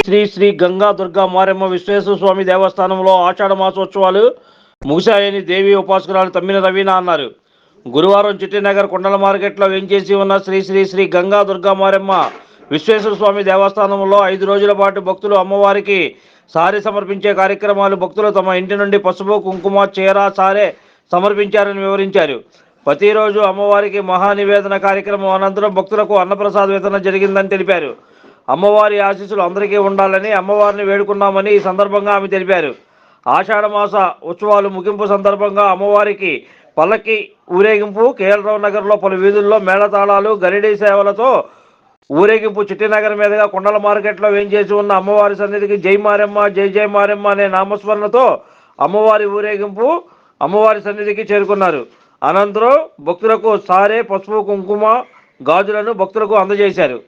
శ్రీ శ్రీ గంగా దుర్గా మారెమ్మ విశ్వేశ్వర స్వామి దేవస్థానంలో ఆషాఢ మాసోత్సవాలు ముగిశాయని దేవి ఉపాసకురాలు తమ్మిన రవీన అన్నారు. గురువారం చిట్టినగర్ కొండల మార్కెట్లో వేంచేసి ఉన్న శ్రీ శ్రీ శ్రీ గంగా దుర్గా మారెమ్మ విశ్వేశ్వర స్వామి దేవస్థానంలో ఐదు రోజుల పాటు భక్తులు అమ్మవారికి సారి సమర్పించే కార్యక్రమాలు భక్తులు తమ ఇంటి నుండి పసుపు కుంకుమ చీర సారే సమర్పించారని వివరించారు. ప్రతిరోజు అమ్మవారికి మహానివేదన కార్యక్రమం అనంతరం భక్తులకు అన్నప్రసాద వితరణ జరిగిందని తెలిపారు. అమ్మవారి ఆశీస్సులు అందరికీ ఉండాలని అమ్మవారిని వేడుకున్నామని ఈ సందర్భంగా ఆమె తెలిపారు. ఆషాఢమాస ఉత్సవాలు ముగింపు సందర్భంగా అమ్మవారికి పల్లకి ఊరేగింపు కేఎల్రావు నగర్లో పలు వీధుల్లో మేళతాళాలు గరిడీ సేవలతో ఊరేగింపు చిట్టినగర్ మీదుగా కొండల మార్కెట్లో వేంచేసి ఉన్న అమ్మవారి సన్నిధికి జై మారెమ్మ జై జై మారెమ్మ అనే నామస్మరణతో అమ్మవారి ఊరేగింపు అమ్మవారి సన్నిధికి చేరుకున్నారు. అనంతరం భక్తులకు సారే పసుపు కుంకుమ గాజులను భక్తులకు అందజేశారు.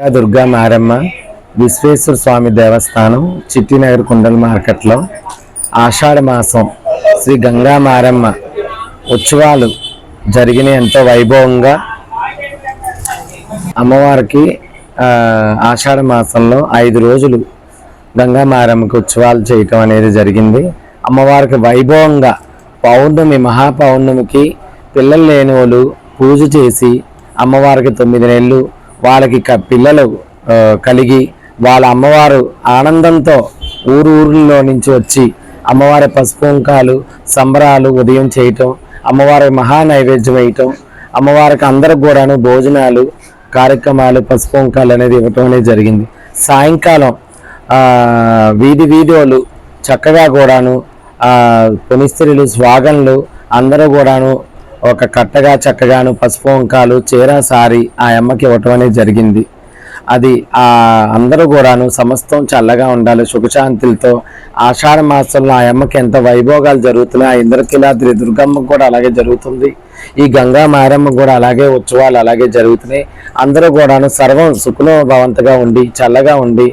దుర్గా మారమ్మ విశ్వేశ్వర స్వామి దేవస్థానం చిట్టినగర్ కుండల మార్కెట్లో ఆషాఢ మాసం శ్రీ గంగా మారమ్మ ఉత్సవాలు జరిగిన ఎంతో వైభవంగా అమ్మవారికి ఆషాఢ మాసంలో ఐదు రోజులు గంగా మారమ్మకి ఉత్సవాలు చేయటం అనేది జరిగింది. అమ్మవారికి వైభవంగా పౌర్ణమి మహాపౌర్ణమికి పిల్లలు లేని వాళ్ళు పూజ చేసి అమ్మవారికి తొమ్మిది నెలలు వాళ్ళకి పిల్లలు కలిగి వాళ్ళ అమ్మవారు ఆనందంతో ఊరు ఊరిలో నుంచి వచ్చి అమ్మవారి పసుపుంకాలు సంబరాలు ఉదయం చేయటం అమ్మవారి మహా నైవేద్యం వేయటం అమ్మవారికి అందరికి కూడాను భోజనాలు కార్యక్రమాలు పసుపుంకాలు అనేది ఇవ్వటం అనేది జరిగింది. సాయంకాలం వీధి వీడియోలు చక్కగా కూడాను పునిస్త్రీలు స్వాగన్లు అందరూ కూడాను ఒక కట్టగా చక్కగాను పసుపు వంకాలు చీర సారి ఆ అమ్మకి ఇవ్వటం అనేది జరిగింది. అది ఆ అందరూ కూడాను సమస్తం చల్లగా ఉండాలి సుఖశాంతులతో. ఆషాఢ మాసంలో ఆ అమ్మకి ఎంత వైభోగాలు జరుగుతున్నాయి ఆ ఇంద్రకిలాద్రి దుర్గమ్మ కూడా అలాగే జరుగుతుంది. ఈ గంగా మారమ్మ కూడా అలాగే ఉత్సవాలు అలాగే జరుగుతున్నాయి. అందరూ కూడాను సర్వం సుఖలో భవంతగా ఉండి చల్లగా ఉండి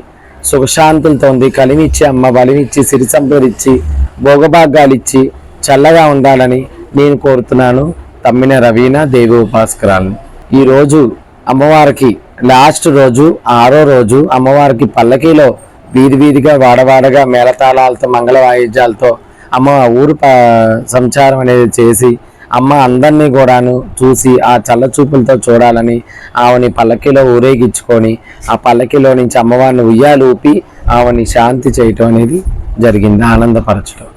సుఖశాంతులతో ఉంది కలినిచ్చి అమ్మ బలినిచ్చి సిరి సంపదిచ్చి భోగభాగాలు ఇచ్చి చల్లగా ఉండాలని నేను కోరుతున్నాను తమ్మిన రవీణ దేవి ఉపాసకరాలను ఈరోజు అమ్మవారికి లాస్ట్ రోజు ఆరో రోజు అమ్మవారికి పల్లకీలో వీధి వీధిగా వాడవాడగా మేళతాళాలతో మంగళ వాయిద్యాలతో అమ్మ ఊరు సంచారం అనేది చేసి అమ్మ అందరినీ కూడాను చూసి ఆ చల్ల చూపులతో చూడాలని ఆమెని పల్లకిలో ఊరేగించుకొని ఆ పల్లకిలో నుంచి అమ్మవారిని ఉయ్యాలు ఊపి ఆమెని శాంతి చేయటం అనేది జరిగింది ఆనందపరచడం